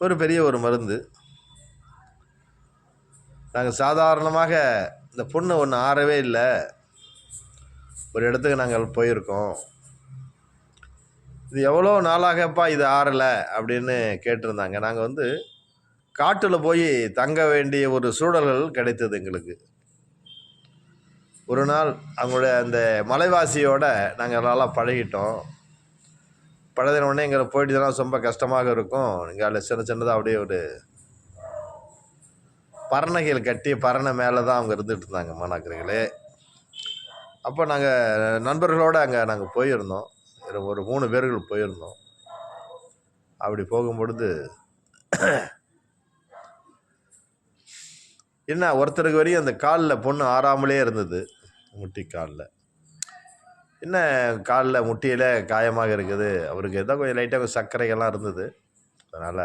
ஒரு பெரிய ஒரு மருந்து. நாங்கள் சாதாரணமாக இந்த பொண்ணு ஒன்று ஆறவே இல்லை. ஒரு இடத்துக்கு நாங்கள் போயிருக்கோம். இது எவ்வளோ நாளாகப்பா இது ஆறலை அப்படின்னு கேட்டிருந்தாங்க. நாங்கள் வந்து காட்டில் போய் தங்க வேண்டிய ஒரு சூழல்கள் கிடைத்தது எங்களுக்கு. ஒரு நாள் அவங்களுடைய அந்த மலைவாசியோட நாங்கள் நல்லா பழகிட்டோம். பழகின உடனே எங்களை போயிட்டு ரொம்ப கஷ்டமாக இருக்கும். இங்கே அதில் சின்ன சின்னதாக அப்படியே ஒரு பறனைகள் கட்டி பறனை மேலே தான் அவங்க இருந்துகிட்டு இருந்தாங்க மாணாக்கர்களே அப்போ நாங்கள் நண்பர்களோடு அங்கே நாங்கள் போயிருந்தோம். ஒரு மூணு பேர்கள் போயிருந்தோம். அப்படி போகும்பொழுது என்ன ஒருத்தருக்கு வரையும் அந்த காலில் பொண்ணு ஆறாமலே இருந்தது. முட்டி காலில். என்ன காலில் முட்டியில் காயமாக இருக்குது? அவருக்கு எதாவது கொஞ்சம் லைட்டாக கொஞ்சம் சர்க்கரைகள்லாம் இருந்தது. அதனால்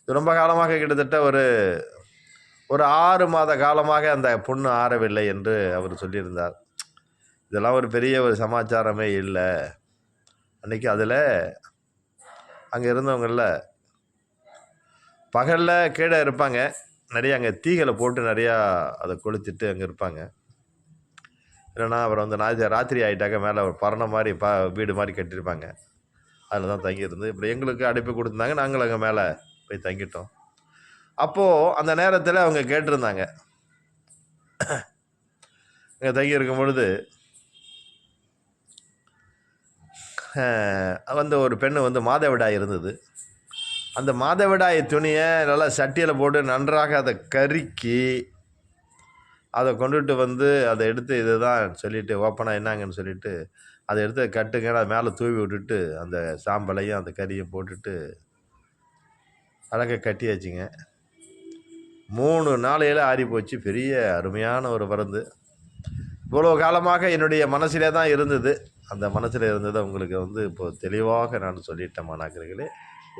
இது ரொம்ப காலமாக கிட்டத்தட்ட ஒரு ஒரு ஆறு மாத காலமாக அந்த பொண்ணு ஆறவில்லை என்று அவர் சொல்லியிருந்தார். இதெல்லாம் ஒரு பெரிய ஒரு சமாச்சாரமே இல்லை. அன்றைக்கி அதில் அங்கே இருந்தவங்களில் பகலில் கீழே இருப்பாங்க. நிறைய அங்கே தீகளை போட்டு நிறையா அதை கொளுத்திட்டு அங்கே இருப்பாங்க. இல்லைன்னா அப்புறம் வந்து நாய் ராத்திரி ஆகிட்டாக்க மேலே ஒரு பரண மாதிரி பா வீடு மாதிரி கட்டியிருப்பாங்க. அதில் தான் தங்கியிருந்து. இப்படி எங்களுக்கு அடைப்பு கொடுத்துருந்தாங்க நாங்கள் அங்கே மேலே போய் தங்கிட்டோம். அப்போது அந்த நேரத்தில் அவங்க கேட்டிருந்தாங்க. அங்கே தங்கி இருக்கும் பொழுது வந்து ஒரு பெண்ணு வந்து மாதவிடாய் இருந்தது. அந்த மாதவிடாய் துணியை நல்லா சட்டியில் போட்டு நன்றாக அதை கருக்கி அதை கொண்டுட்டு வந்து அதை எடுத்து இதுதான் சொல்லிவிட்டு ஓப்பனாக என்னங்கன்னு சொல்லிட்டு அதை எடுத்து கட்டுங்க அதை மேலே தூவி விட்டுட்டு அந்த சாம்பலையும் அந்த கறியும் போட்டுட்டு அழகாக கட்டி வச்சுங்க. மூணு நாளையில் ஆறி போச்சு. பெரிய அருமையான ஒரு மருந்து இவ்வளோ காலமாக என்னுடைய மனசிலே தான் இருந்தது. அந்த மனசில் இருந்ததை உங்களுக்கு வந்து இப்போது தெளிவாக நான் சொல்லிட்டேன் மாணாக்கர்களே.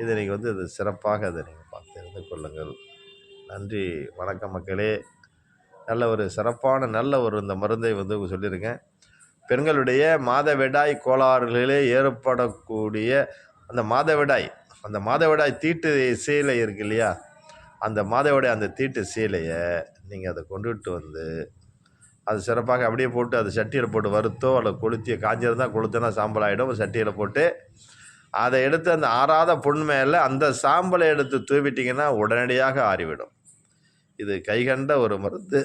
இதை நீங்கள் வந்து இது சிறப்பாக அதை நீங்கள் பார்த்து இருந்து கொள்ளுங்கள். நன்றி வணக்கம் மக்களே. நல்ல ஒரு சிறப்பான நல்ல ஒரு இந்த மருந்தை வந்து உங்களுக்கு சொல்லியிருக்கேன். பெண்களுடைய மாதவிடாய் கோளாறுகளிலே ஏற்படக்கூடிய அந்த மாதவிடாய் அந்த மாதவிடாய் தீட்டு சீலை இருக்கு இல்லையா? அந்த மாதவிடாய் அந்த தீட்டு சீலையை நீங்கள் அதை கொண்டுகிட்டு வந்து அது சிறப்பாக அப்படியே போட்டு அது சட்டியில் போட்டு வறுத்தோ அல்லது கொளுத்தி காஞ்சிருந்தால் கொளுத்தினா சாம்பல் ஆகிடும் சட்டியில் போட்டு அதை எடுத்து அந்த ஆறாத பொண்ணு மேலே அந்த சாம்பலை எடுத்து தூவிட்டிங்கன்னா உடனடியாக ஆறிவிடும். இது கைகண்ட ஒரு மருந்து.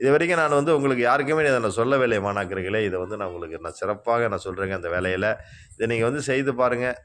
இது வரைக்கும் நான் வந்து உங்களுக்கு யாருக்குமே இதை நான் சொல்லவில்லை மாணாக்கர்களே. இதை வந்து நான் உங்களுக்கு நான் சிறப்பாக நான் சொல்கிறேங்க அந்த வேலையில். இதை நீங்கள் வந்து செய்து பாருங்கள்